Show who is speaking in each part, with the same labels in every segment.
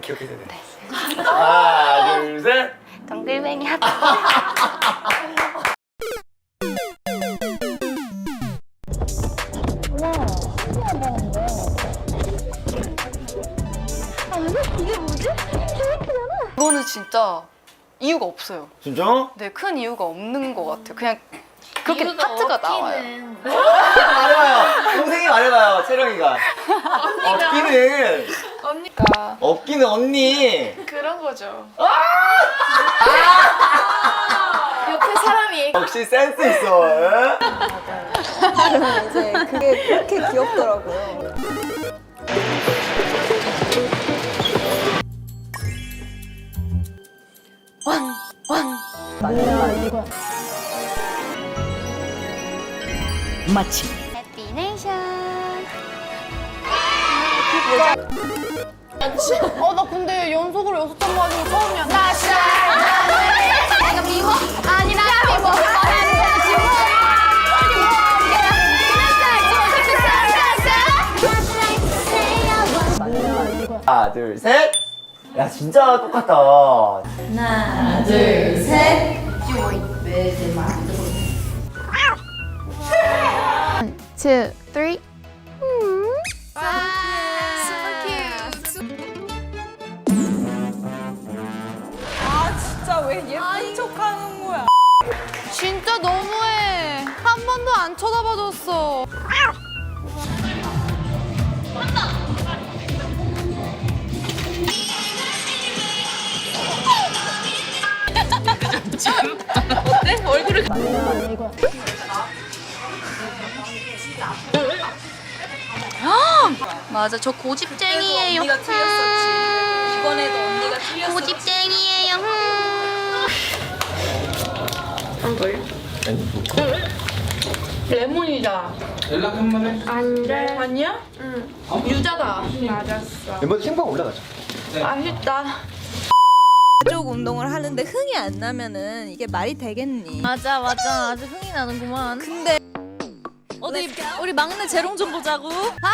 Speaker 1: 기억해 되네. 하나, 둘, 셋.
Speaker 2: 동글뱅이 하트. 이거는 진짜 이유가 없어요.
Speaker 1: 진짜?
Speaker 2: 네, 큰 이유가 없는 것 같아요. 그냥 그렇게 하트가 나와요.
Speaker 1: 말해봐요. 동생이 말해봐요. 채령이가. 업기는
Speaker 3: 언니가
Speaker 1: 업기는 언니.
Speaker 3: 그런 거죠. 옆에 사람이
Speaker 1: 역시 센스 있어. 에?
Speaker 4: 이제 그게 그렇게 귀엽더라고요.
Speaker 5: 마치
Speaker 2: 해피네이션.
Speaker 3: 어 나 근데 연속으로 여섯 장 맞은 거 처음이야. 나 진짜 내가 미워? 아니 나 미워.
Speaker 1: 하나, 둘, 셋. 야, 진짜 똑같다.
Speaker 2: two, three.
Speaker 4: 진짜 왜 예쁜 척하는 거야?
Speaker 2: 진짜 너무해. 한 번도 안 쳐다봐줬어. 맞아, 저 고집쟁이에요.
Speaker 4: 언니가 틀렸었지. 이번에도 언니가 틀렸어.
Speaker 2: 고집쟁이에요.
Speaker 3: 레몬이다.
Speaker 6: 연락 한번 해.
Speaker 3: 안 돼. 아니야? 응. 유자다. 맞았어.
Speaker 1: 멤버 생방 올라가자.
Speaker 3: 맛있다.
Speaker 4: 쪽 운동을 하는데 흥이 안 나면은 이게 말이 되겠니?
Speaker 5: 맞아 맞아 아주 흥이 나는구만
Speaker 4: 근데
Speaker 5: 어디 우리 막내 재롱 좀 보자고 아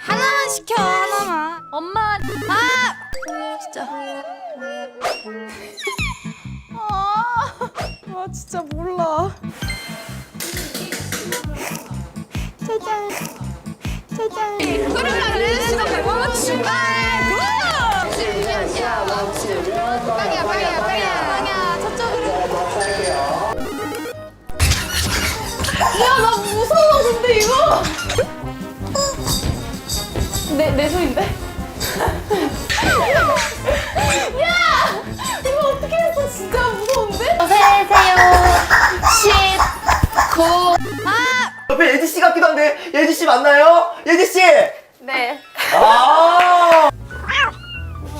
Speaker 5: 하나만 시켜 하나만 엄마 아 진짜
Speaker 4: 아 진짜 몰라. 짜잔. 짜잔.
Speaker 3: 그러면은 진짜 배고파 출발. 빵이야 빵이야 빵이야 빵이야 저쪽으로. 야나 무서워 근데 이거. 내 내 손인데?
Speaker 1: 옆에 예지 씨 같기도 한데 예지 씨 맞나요? 예지 씨.
Speaker 3: 네.
Speaker 1: 아,